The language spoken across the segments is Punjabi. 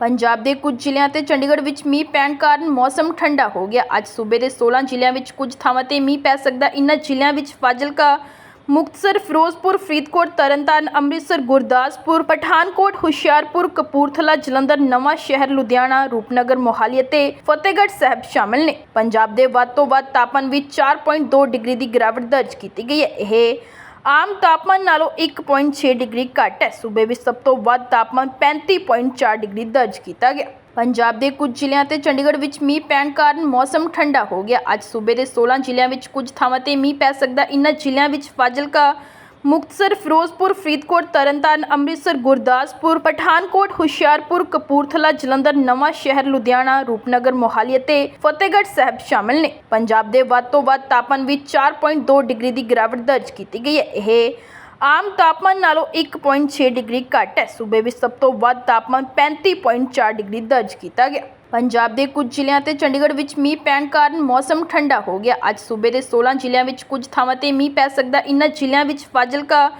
ਪੰਜਾਬ ਦੇ ਕੁਝ ਜ਼ਿਲ੍ਹਿਆਂ ਤੇ ਚੰਡੀਗੜ੍ਹ ਵਿੱਚ ਮੀਂਹ ਪੈਣ ਕਾਰਨ ਮੌਸਮ ਠੰਡਾ ਹੋ ਗਿਆ। ਅੱਜ ਸੂਬੇ ਦੇ 16 ਜ਼ਿਲ੍ਹਿਆਂ ਵਿੱਚ ਕੁਝ ਥਾਵਾਂ ਤੇ ਮੀਂਹ ਪੈ ਸਕਦਾ। ਇਨ੍ਹਾਂ ਜ਼ਿਲ੍ਹਿਆਂ ਵਿੱਚ ਫਾਜ਼ਿਲਕਾ, ਮੁਕਤਸਰ, ਫਿਰੋਜ਼ਪੁਰ, ਫਰੀਦਕੋਟ, ਤਰਨਤਾਰਨ, ਅੰਮ੍ਰਿਤਸਰ, ਗੁਰਦਾਸਪੁਰ, ਪਠਾਨਕੋਟ, ਹੁਸ਼ਿਆਰਪੁਰ, ਕਪੂਰਥਲਾ, ਜਲੰਧਰ, ਨਵਾਂ ਸ਼ਹਿਰ, ਲੁਧਿਆਣਾ, ਰੂਪਨਗਰ, ਮੋਹਾਲੀ ਅਤੇ ਫਤਿਹਗੜ੍ਹ ਸਾਹਿਬ ਸ਼ਾਮਲ ਨੇ। ਪੰਜਾਬ ਦੇ ਵੱਧ ਤੋਂ ਵੱਧ ਤਾਪਮਾਨ ਵਿੱਚ 4.2 ਡਿਗਰੀ ਦੀ ਗਿਰਾਵਟ ਦਰਜ ਕੀਤੀ ਗਈ ਹੈ। ਇਹ ਆਮ ਤਾਪਮਾਨ ਨਾਲੋਂ 1.6 ਡਿਗਰੀ ਘੱਟ ਹੈ। ਸੂਬੇ ਵਿੱਚ ਸਭ ਤੋਂ ਵੱਧ ਤਾਪਮਾਨ 35.4 ਡਿਗਰੀ ਦਰਜ ਕੀਤਾ ਗਿਆ। ਪੰਜਾਬ ਦੇ ਕੁਝ ਜ਼ਿਲ੍ਹਿਆਂ ਤੇ ਚੰਡੀਗੜ੍ਹ ਵਿੱਚ ਮੀਂਹ ਪੈਣ ਕਾਰਨ ਮੌਸਮ ਠੰਡਾ ਹੋ ਗਿਆ। ਅੱਜ ਸੂਬੇ ਦੇ 16 ਜ਼ਿਲ੍ਹਿਆਂ ਵਿੱਚ ਕੁਝ ਥਾਵਾਂ ਤੇ ਮੀਂਹ ਪੈ ਸਕਦਾ। ਇਨ੍ਹਾਂ ਜ਼ਿਲ੍ਹਿਆਂ ਵਿੱਚ ਫਾਜ਼ਿਲਕਾ ਮੁਕਤਸਰ, ਫਿਰੋਜ਼ਪੁਰ, ਫਰੀਦਕੋਟ, ਤਰਨਤਾਰਨ, ਅੰਮ੍ਰਿਤਸਰ, ਗੁਰਦਾਸਪੁਰ, ਪਠਾਨਕੋਟ, ਹੁਸ਼ਿਆਰਪੁਰ, ਕਪੂਰਥਲਾ ਜਲੰਧਰ, ਨਵਾਂ ਸ਼ਹਿਰ, ਲੁਧਿਆਣਾ, ਰੂਪਨਗਰ, ਮੋਹਾਲੀ ਅਤੇ ਫਤਿਹਗੜ੍ਹ ਸਾਹਿਬ ਸ਼ਾਮਲ ਨੇ। ਪੰਜਾਬ ਦੇ ਵੱਧ ਤੋਂ ਵੱਧ ਤਾਪਮਾਨ ਵਿੱਚ 4.2 ਡਿਗਰੀ ਦੀ ਗਿਰਾਵਟ ਦਰਜ ਕੀਤੀ ਗਈ ਹੈ। ਇਹ ਆਮ ਤਾਪਮਾਨ ਨਾਲੋਂ 1.6 ਡਿਗਰੀ ਘੱਟ ਹੈ। ਸੂਬੇ ਵਿੱਚ ਸਭ ਤੋਂ ਵੱਧ ਤਾਪਮਾਨ 35.4 ਡਿਗਰੀ ਦਰਜ ਕੀਤਾ ਗਿਆ। ਪੰਜਾਬ ਦੇ ਕੁਝ ਜ਼ਿਲ੍ਹਿਆਂ ਤੇ ਚੰਡੀਗੜ੍ਹ ਵਿੱਚ ਮੀਂਹ ਪੈਣ ਕਾਰਨ ਮੌਸਮ ਠੰਡਾ ਹੋ ਗਿਆ। ਅੱਜ ਸੂਬੇ ਦੇ 16 ਜ਼ਿਲ੍ਹਿਆਂ ਵਿੱਚ ਕੁਝ ਥਾਵਾਂ ਤੇ ਮੀਂਹ ਪੈ ਸਕਦਾ। ਇਨ੍ਹਾਂ ਜ਼ਿਲ੍ਹਿਆਂ ਵਿੱਚ ਫਾਜ਼ਿਲਕਾ,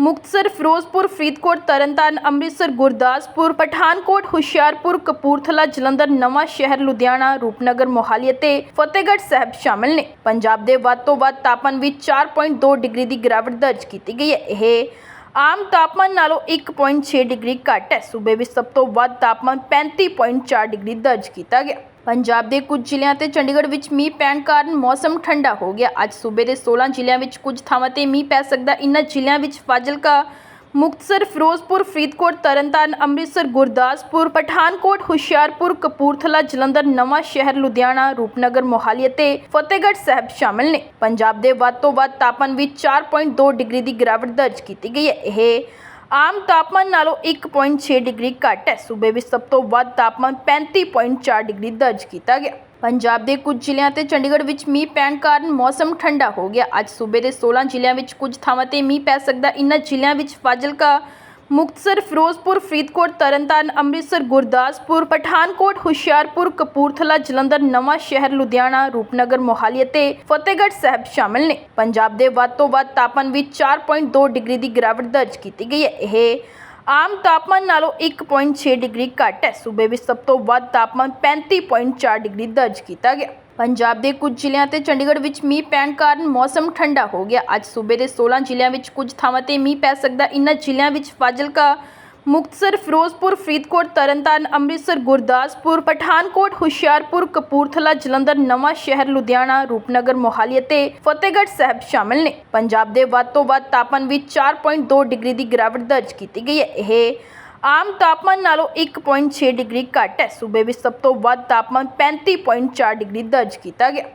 ਮੁਕਤਸਰ, ਫਿਰੋਜ਼ਪੁਰ, ਫਰੀਦਕੋਟ, ਤਰਨਤਾਰਨ, ਅੰਮ੍ਰਿਤਸਰ, ਗੁਰਦਾਸਪੁਰ, ਪਠਾਨਕੋਟ, ਹੁਸ਼ਿਆਰਪੁਰ, ਕਪੂਰਥਲਾ, ਜਲੰਧਰ, ਨਵਾਂ ਸ਼ਹਿਰ, ਲੁਧਿਆਣਾ, ਰੂਪਨਗਰ, ਮੋਹਾਲੀ ਅਤੇ ਫਤਿਹਗੜ੍ਹ ਸਾਹਿਬ ਸ਼ਾਮਲ ਨੇ। ਪੰਜਾਬ ਦੇ ਵੱਧ ਤੋਂ ਵੱਧ ਤਾਪਮਾਨ ਵਿੱਚ 4.2 ਡਿਗਰੀ ਦੀ ਗਿਰਾਵਟ ਦਰਜ ਕੀਤੀ ਗਈ ਹੈ। ਇਹ ਆਮ ਤਾਪਮਾਨ ਨਾਲੋਂ 1.6 ਡਿਗਰੀ ਘੱਟ ਹੈ। ਸੂਬੇ ਵਿੱਚ ਸਭ ਤੋਂ ਵੱਧ ਤਾਪਮਾਨ 35.4 ਡਿਗਰੀ ਦਰਜ ਕੀਤਾ ਗਿਆ। ਪੰਜਾਬ ਦੇ ਕੁਝ ਜ਼ਿਲ੍ਹਿਆਂ ਤੇ ਚੰਡੀਗੜ੍ਹ ਵਿੱਚ ਮੀਂਹ ਪੈਣ ਕਾਰਨ ਮੌਸਮ ਠੰਡਾ ਹੋ ਗਿਆ। ਅੱਜ ਸੂਬੇ ਦੇ 16 ਜ਼ਿਲ੍ਹਿਆਂ ਵਿੱਚ ਕੁਝ ਥਾਵਾਂ ਤੇ ਮੀਂਹ ਪੈ ਸਕਦਾ। ਇਨ੍ਹਾਂ ਜ਼ਿਲ੍ਹਿਆਂ ਵਿੱਚ ਫਾਜ਼ਿਲਕਾ ਮੁਕਤਸਰ, ਫਿਰੋਜ਼ਪੁਰ, ਫਰੀਦਕੋਟ, ਤਰਨਤਾਰਨ, ਅੰਮ੍ਰਿਤਸਰ, ਗੁਰਦਾਸਪੁਰ, ਪਠਾਨਕੋਟ, ਹੁਸ਼ਿਆਰਪੁਰ, ਕਪੂਰਥਲਾ ਜਲੰਧਰ, ਨਵਾਂ ਸ਼ਹਿਰ, ਲੁਧਿਆਣਾ, ਰੂਪਨਗਰ, ਮੋਹਾਲੀ ਅਤੇ ਫਤਿਹਗੜ੍ਹ ਸਾਹਿਬ ਸ਼ਾਮਲ ਨੇ। ਪੰਜਾਬ ਦੇ ਵੱਧ ਤੋਂ ਵੱਧ ਤਾਪਮਾਨ ਵਿੱਚ 4.2 ਡਿਗਰੀ ਦੀ ਗਿਰਾਵਟ ਦਰਜ ਕੀਤੀ ਗਈ ਹੈ। ਇਹ ਆਮ ਤਾਪਮਾਨ ਨਾਲੋਂ 1.6 ਡਿਗਰੀ ਘੱਟ ਹੈ। ਸੂਬੇ ਵਿੱਚ ਸਭ ਤੋਂ ਵੱਧ ਤਾਪਮਾਨ 35.4 ਡਿਗਰੀ ਦਰਜ ਕੀਤਾ ਗਿਆ। ਪੰਜਾਬ ਦੇ ਕੁਝ ਜ਼ਿਲ੍ਹਿਆਂ ਤੇ ਚੰਡੀਗੜ੍ਹ ਵਿੱਚ ਮੀਂਹ ਪੈਣ ਕਾਰਨ ਮੌਸਮ ਠੰਡਾ ਹੋ ਗਿਆ। ਅੱਜ ਸੂਬੇ ਦੇ 16 ਜ਼ਿਲ੍ਹਿਆਂ ਵਿੱਚ ਕੁਝ ਥਾਵਾਂ ਤੇ ਮੀਂਹ ਪੈ ਸਕਦਾ। ਇਨ੍ਹਾਂ ਜ਼ਿਲ੍ਹਿਆਂ ਵਿੱਚ ਫਾਜ਼ਿਲਕਾ ਮੁਕਤਸਰ, ਫਿਰੋਜ਼ਪੁਰ, ਫਰੀਦਕੋਟ, ਤਰਨਤਾਰਨ, ਅੰਮ੍ਰਿਤਸਰ, ਗੁਰਦਾਸਪੁਰ, ਪਠਾਨਕੋਟ, ਹੁਸ਼ਿਆਰਪੁਰ, ਕਪੂਰਥਲਾ, ਜਲੰਧਰ, ਨਵਾਂ ਸ਼ਹਿਰ, ਲੁਧਿਆਣਾ, ਰੂਪਨਗਰ, ਮੋਹਾਲੀ ਅਤੇ ਫਤਿਹਗੜ੍ਹ ਸਾਹਿਬ ਸ਼ਾਮਲ ਨੇ। ਪੰਜਾਬ ਦੇ ਵੱਧ ਤੋਂ ਵੱਧ ਤਾਪਮਾਨ ਵਿੱਚ 4.2 ਡਿਗਰੀ ਦੀ ਗਿਰਾਵਟ ਦਰਜ ਕੀਤੀ ਗਈ ਹੈ। ਇਹ ਆਮ ਤਾਪਮਾਨ ਨਾਲੋਂ 1.6 ਡਿਗਰੀ ਘੱਟ ਹੈ। ਸੂਬੇ ਵਿੱਚ ਸਭ ਤੋਂ ਵੱਧ ਤਾਪਮਾਨ 35.4 ਡਿਗਰੀ ਦਰਜ ਕੀਤਾ ਗਿਆ। ਪੰਜਾਬ ਦੇ ਕੁਝ ਜ਼ਿਲ੍ਹਿਆਂ ਤੇ ਚੰਡੀਗੜ੍ਹ ਵਿੱਚ ਮੀਂਹ ਪੈਣ ਕਾਰਨ ਮੌਸਮ ਠੰਡਾ ਹੋ ਗਿਆ। ਅੱਜ ਸੂਬੇ ਦੇ 16 ਜ਼ਿਲ੍ਹਿਆਂ ਵਿੱਚ ਕੁਝ ਥਾਵਾਂ ਤੇ ਮੀਂਹ ਪੈ ਸਕਦਾ। ਇਨ੍ਹਾਂ ਜ਼ਿਲ੍ਹਿਆਂ ਵਿੱਚ ਫਾਜ਼ਿਲਕਾ, ਮੁਕਤਸਰ, ਫਿਰੋਜ਼ਪੁਰ, ਫਰੀਦਕੋਟ, ਤਰਨਤਾਰਨ, ਅੰਮ੍ਰਿਤਸਰ, ਗੁਰਦਾਸਪੁਰ, ਪਠਾਨਕੋਟ, ਹੁਸ਼ਿਆਰਪੁਰ, ਕਪੂਰਥਲਾ, ਜਲੰਧਰ, ਨਵਾਂ ਸ਼ਹਿਰ, ਲੁਧਿਆਣਾ, ਰੂਪਨਗਰ, ਮੋਹਾਲੀ ਅਤੇ ਫਤਿਹਗੜ੍ਹ ਸਾਹਿਬ ਸ਼ਾਮਲ ਨੇ। ਪੰਜਾਬ ਦੇ ਵੱਧ ਤੋਂ ਵੱਧ ਤਾਪਮਾਨ ਵਿੱਚ 4.2 ਡਿਗਰੀ ਦੀ ਗਿਰਾਵਟ ਦਰਜ ਕੀਤੀ ਗਈ ਹੈ। ਇਹ ਆਮ ਤਾਪਮਾਨ ਨਾਲੋਂ 1.6 ਡਿਗਰੀ ਘੱਟ ਹੈ। ਸੂਬੇ ਵਿੱਚ ਸਭ ਤੋਂ ਵੱਧ ਤਾਪਮਾਨ 35.4 ਡਿਗਰੀ ਦਰਜ ਕੀਤਾ ਗਿਆ।